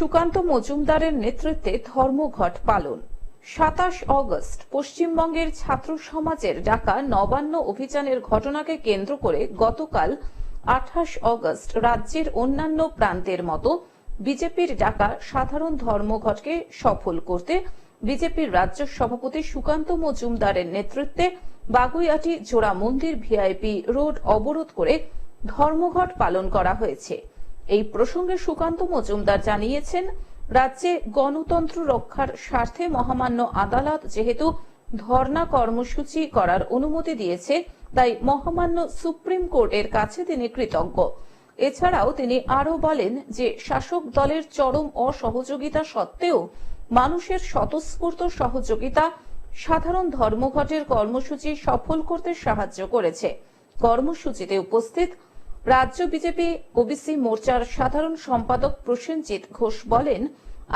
সুকান্ত মজুমদারের নেতৃত্বে ধর্মঘট পালন। সাতাশ অগস্ট, পশ্চিমবঙ্গের ছাত্র সমাজের ডাকা নবান্ন অভিযানের ঘটনাকে কেন্দ্র করে গতকাল আঠাশ অগস্ট রাজ্যের অন্যান্য প্রান্তের মতো বিজেপির ডাকা সাধারণ ধর্মঘটকে সফল করতে বিজেপির রাজ্য সভাপতি সুকান্ত মজুমদারের নেতৃত্বে বাগুইয়াটি জোড়া মন্দির ভিআইপি রোড অবরোধ করে ধর্মঘট পালন করা হয়েছে। এই প্রসঙ্গে সুকান্ত মজুমদার জানিয়েছেন, রাজ্যে গণতন্ত্র রক্ষার স্বার্থে মহামান্য আদালত যেহেতু ধর্ণা কর্মসূচি করার অনুমতি দিয়েছে, তাই মহামান্য সুপ্রিম কোর্টের কাছে তিনি কৃতজ্ঞ। এছাড়াও তিনি আরও বলেন যে, শাসক দলের চরম অসহযোগিতা সত্ত্বেও মানুষের স্বতঃস্ফূর্ত সহযোগিতা সাধারণ ধর্মঘটের কর্মসূচি সফল করতে সাহায্য করেছে। কর্মসূচিতে উপস্থিত রাজ্য বিজেপি, ওবিসি মোর্চার সাধারণ সম্পাদক প্রসেনজিৎ ঘোষ বলেন,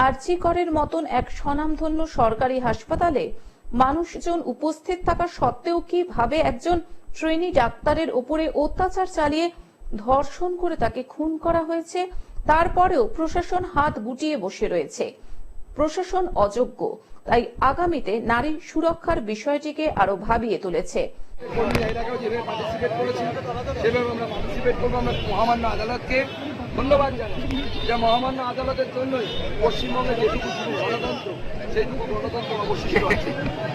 আরজি করের মতন এক স্বনামধন্য সরকারি হাসপাতালে মানুষজন উপস্থিত থাকা সত্ত্বেও কীভাবে একজন ট্রেনি ডাক্তারের উপরে অত্যাচার চালিয়ে ধর্ষণ করে তাকে খুন করা হয়েছে, তারপরেও প্রশাসন হাত গুটিয়ে বসে রয়েছে। প্রশাসন অযোগ্য, তাই আগামীতে নারী সুরক্ষার বিষয়টিকে আরও ভাবিয়ে তুলেছে। পার্টিসিপেট করব আমরা মহামান্য আদালতকে ধন্যবাদ জানাই যে মহামান্য আদালতের জন্যই পশ্চিমবঙ্গে যেটুকু শুধু গণতন্ত্র সেইটুকু গণতন্ত্র অবশিষ্ট আছে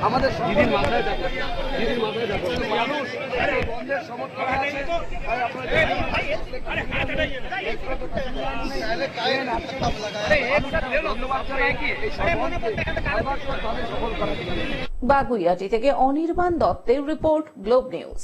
আমাদের দিদির মাথায় দেখো দিদির মাথায় দেখো মানুষ বন্ধের সমর্থন আছে বাগুইয়াটি থেকে অনির্বাণ দত্তের রিপোর্ট গ্লোব নিউজ